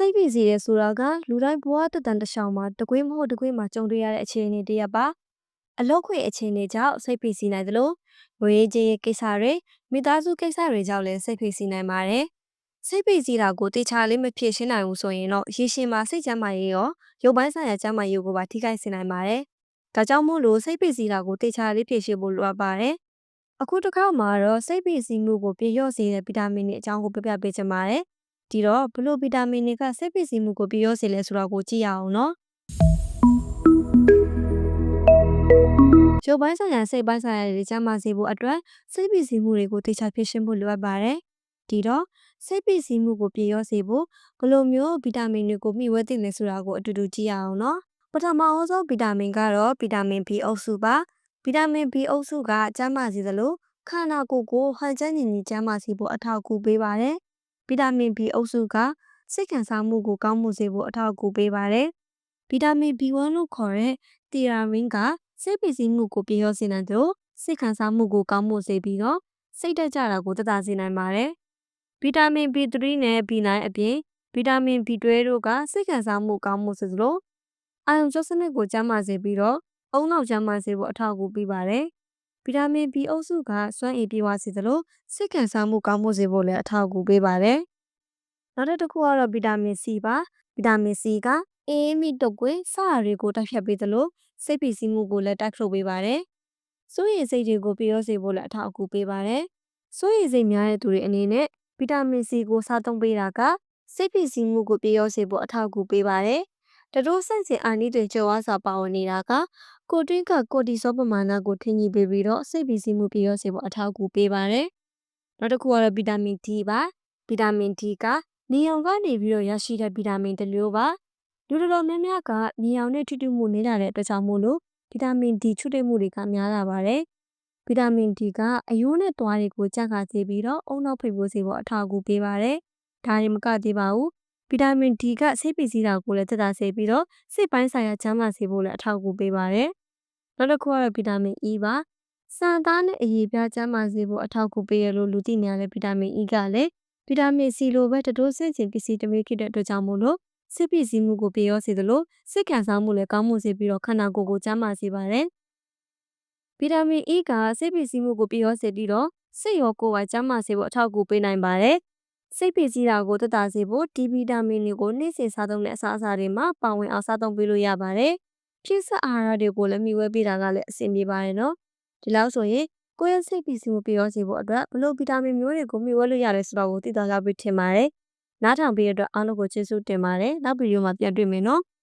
စိတ်ဖိစီးရဲဆိုတာကလူတိုင်းဘဝတတန်တစ်လျှောက်မှာတကွေးမဟုတ်တကွေးမှာကြုံတွေ့ရတဲ့အခြေအနေတစ်ရပ်ပါအလောက်ခွေအခြေအနေကြောင့်စိတ်ဖိစီးနိုင်သလိုငွေရေးကြေးရေးကိစ္စတွေမိသားစုကိစ္စတွေကြောင့်လည်းစိတ်ဖိစီးနိုင်ပါတယ်စိတ်ဖိစီးတာကိုတေချာလေးမဖြစ်ရှင်းနိုင်ဘူးဆိုရင်တော့ရေရှည်မှာစိတ်ကျန်းမာရေးရောရုပ်ပိုင်းဆိုင်ရာကျန်းမာရေးကိုပါထိခိုက်စေနိုင်ပါတယ်ဒါကြောင့်မို့လို့စိတ်ဖိစီးတာကိုတေချာလေးဖြည့်ရှင်းဖို့လိုအပ်ပါတယ်အခုတစ်ခါမှာတော့စိတ်ဖိစီးမှုကိုပြေလျော့စေတဲ့ဗီတာမင်တွေအကြောင်းကိုပြပြပေးချင်ပါတယ် ဒီတော့ဘလို့ဗီတာမင်တွေကစိတ်ဖိစီးမှုကိုပြေလျော့စေလဲဆိုတာကိုကြည့်ရအောင်နော်ရုပ်ပိုင်းဆိုင်ရာစိတ်ပိုင်းဆိုင်ရာတွေကျန်းမာစေဖို့အတွက်စိတ်ဖိစီးမှုတွေကိုတေချာဖြည့်ရှင်းဖို့လိုအပ်ပါတယ်ဒီတော့စိတ်ဖိစီးမှုကိုပြေလျော့စေဖို့ဘလို့မျိုးဗီတာမင်တွေကိုမျှဝဲသင့်လဲဆိုတာကိုအတူတူကြည့်ရအောင်နော်ပထမအဆုံးဗီတာမင်ကတော့ဗီတာမင် B အုပ်စုပါဗီတာမင် B အုပ်စုကကျန်းမာစေသလိုခန္ဓာကိုယ်ကိုဟန်ချက်ညီညီကျန်းမာစေဖို့အထောက်အကူပေးပါတယ် ဗီတာမင် B အုပ်စုကစိတ်ခံစားမှုကိုကောင်းမှုစေဖို့အထောက်အကူပေးပါတယ်ဗီတာမင် B1 လို့ခေါ်တဲ့တီရာမင်းကစိတ်ပစ္စည်းမှုကိုပြေလျော့စေနိုင်တယ်စိတ်ခံစားမှုကိုကောင်းမှုစေပြီးတော့စိတ်တက်ကြတာကိုတသာစေနိုင်ပါတယ်ဗီတာမင် B3 နဲ့ B9 အပြင်ဗီတာမင် B12 တို့ကစိတ်ခံစားမှုကောင်းမှုစေသလိုအာယုံကျောစနစ်ကိုကျန်းမာစေပြီးတော့အုံနောက်ကျန်းမာစေဖို့အထောက်အကူပေးပါတယ် ဗီတာမင် B အုပ်စုကစွမ်းအင်ပြေဝစေသလိုစိတ်ခံစားမှုကောင်းမှုစေဖို့လည်းအထောက်အကူပေးပါတယ်နောက်တစ်ခုကတော့ဗီတာမင် C ပါဗီတာမင် C ကအေးမိတုပ်ကွေးစတာတွေကိုတိုက်ဖြတ်ပေးသလိုစိတ်ပီစီးမှုကိုလည်းတိုက်ထုတ်ပေးပါတယ်စိုးရိမ်စိတ်တွေကိုပြေရောစေဖို့လည်းအထောက်အကူပေးပါတယ်စိုးရိမ်စိတ်များတဲ့သူတွေအနေနဲ့ဗီတာမင် C ကိုစားသုံးပေးတာကစိတ်ဖိစီးမှုကိုပြေရောစေဖို့အထောက်အကူပေးပါတယ်။ တတိုးဆန့်ကျင်အာနိတွေကျော်ဝါစာပါဝင်နေတာကကိုတွင်းကကိုတီဆောပမာဏကိုထိန်းကြီးပေးပြီးတော့စိတ်ဖိစီးမှုပြေရောစေဖို့အထောက်အကူပေးပါတယ်။နောက်တစ်ခုကတော့ဗီတာမင် D ပါ။ဗီတာမင် D ကနေအောင်ကနေပြီးတော့ရရှိတဲ့ဗီတာမင်တစ်မျိုးပါ။လူတော်တော်များများကနေအောင်နဲ့ထိတွေ့မှုနေတာတဲ့အတွက်ကြောင့်မို့လို့ဗီတာမင် D ချွတ်တဲ့မှုတွေကများလာပါတယ်။ဗီတာမင် D ကအယိုးနဲ့သွားတွေကိုကြက်ခါစေပြီးတော့အုံနောက်ဖိတ်ဖို့စေဖို့အထောက်အကူပေးပါတယ်။ဒါရင်မကသေးပါဘူး။ ဗီတာမင် D ကစိတ်ပစ္စည်းတာကိုလည်းသက်သာစေပြီးတော့စိတ်ပိုင်းဆိုင်ရာချမ်းသာစေဖို့လည်းအထောက်အကူပေးပါတယ်။နောက်တစ်ခုကတော့ဗီတာမင် E ပါ။စံသားနဲ့အရည်ပြားချမ်းသာစေဖို့အထောက်အကူပေးရလို့လူသိများတဲ့ဗီတာမင် E ကလည်းဗီတာမင် C လိုပဲတတိုးဆင့်ကျင်ပစ္စည်းတစ်မျိုးဖြစ်တဲ့အတွက်ကြောင့်မို့လို့စစ်ပစ္စည်းမှုကိုပြေရောစေသလိုစိတ်ခံစားမှုလည်းကောင်းမှုစေပြီးတော့ခန္ဓာကိုယ်ကိုကျန်းမာစေပါတယ်။ဗီတာမင် E ကစိတ်ပစ္စည်းမှုကိုပြေရောစေပြီးတော့စိတ်ရောကိုယ်ပါကျန်းမာစေဖို့အထောက်အကူပေးနိုင်ပါတယ်။ စိတ်ပစ္စည်းတာကိုသက်သာစေဖို့ဒီဗီတာမင်တွေကိုနေ့စဉ်စားသုံးတဲ့အစားအစာတွေမှာပါဝင်အောင်စားသုံးပေးလို့ရပါတယ်။ဖြည့်ဆက်အာဟာရတွေကိုလည်းမျှဝဲပေးတာကလည်းအဆင်ပြေပါတယ်နော်။ဒီလောက်ဆိုရင်ကိုယ့်ရဲ့စိတ်ပစ္စည်းမှုပြေရောစေဖို့အတွက်ဘလို့ဗီတာမင်မျိုးတွေကိုမျှဝဲလို့ရတယ်ဆိုတော့ကိုသိသွားကြပြီထင်ပါတယ်။နားထောင်ပေးရတဲ့အတွက်အားလုံးကိုကျေးဇူးတင်ပါတယ်။နောက်ဗီဒီယိုမှာပြန်တွေ့မယ်နော်။